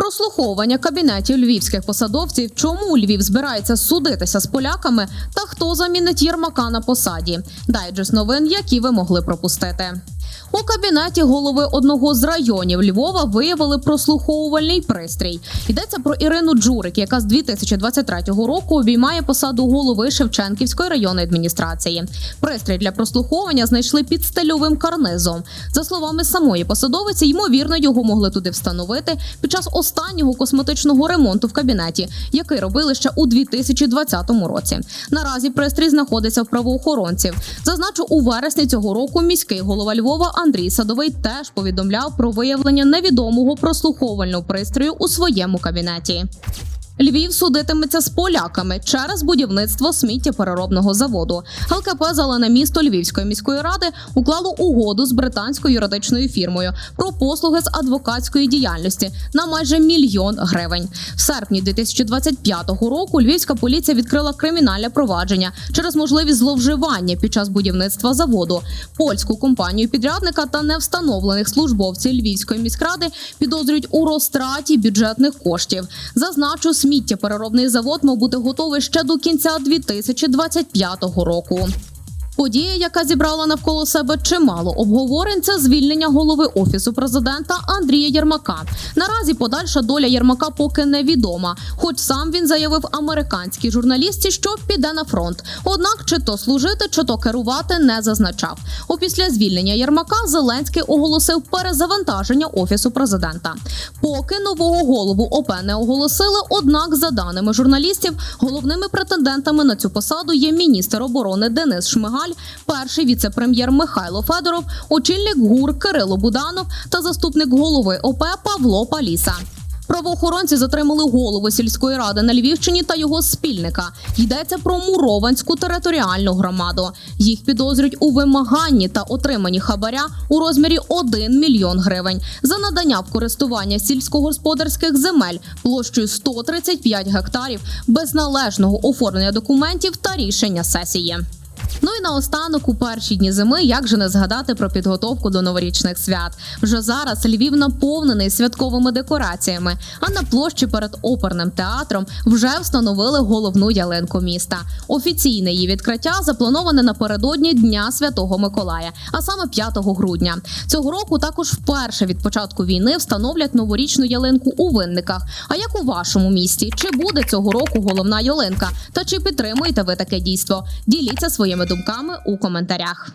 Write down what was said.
Прослуховування кабінетів львівських посадовців, чому Львів збирається судитися з поляками, та хто замінить Єрмака на посаді. Дайджест новин, які ви могли пропустити. У кабінеті голови одного з районів Львова виявили прослуховувальний пристрій. Йдеться про Ірину Джурик, яка з 2023 року обіймає посаду голови Шевченківської районної адміністрації. Пристрій для прослуховування знайшли під стильовим карнизом. За словами самої посадовиці, ймовірно, його могли туди встановити під час останнього косметичного ремонту в кабінеті, який робили ще у 2020 році. Наразі пристрій знаходиться в правоохоронців. Зазначу, у вересні цього року міський голова Львова Андрій Садовий теж повідомляв про виявлення невідомого прослуховувального пристрою у своєму кабінеті. Львів судитиметься з поляками через будівництво сміттєпереробного заводу. ЛКП Зелене місто Львівської міської ради уклало угоду з британською юридичною фірмою про послуги з адвокатської діяльності на майже мільйон гривень. В серпні 2025 року львівська поліція відкрила кримінальне провадження через можливість зловживання під час будівництва заводу. Польську компанію підрядника та невстановлених службовців Львівської міськради підозрюють у розтраті бюджетних коштів. Зазначу, сміттєпереробний завод мав бути готовий ще до кінця 2025 року. Подія, яка зібрала навколо себе чимало обговорень, це звільнення голови офісу президента Андрія Єрмака. Наразі подальша доля Єрмака поки невідома, хоч сам він заявив американській журналістці, що піде на фронт. Однак, чи то служити, чи то керувати не зазначав. Опісля звільнення Єрмака Зеленський оголосив перезавантаження офісу президента. Поки нового голову ОП не оголосили. Однак, за даними журналістів, головними претендентами на цю посаду є міністр оборони Денис Шмигаль, перший віце-прем'єр Михайло Федоров, очільник ГУР Кирило Буданов та заступник голови ОП Павло Паліса. Правоохоронці затримали голову сільської ради на Львівщині та його спільника. Йдеться про Мурованську територіальну громаду. Їх підозрюють у вимаганні та отриманні хабаря у розмірі 1 мільйон гривень за надання в користування сільськогосподарських земель площею 135 гектарів без належного оформлення документів та рішення сесії. Ну і наостанок у перші дні зими, як же не згадати про підготовку до новорічних свят. Вже зараз Львів наповнений святковими декораціями. А на площі перед оперним театром вже встановили головну ялинку міста. Офіційне її відкриття заплановане напередодні Дня Святого Миколая, а саме 5 грудня. Цього року також вперше від початку війни встановлять новорічну ялинку у винниках. А як у вашому місті? Чи буде цього року головна ялинка? Та чи підтримуєте ви таке дійство? Діліться своїми думками у коментарях.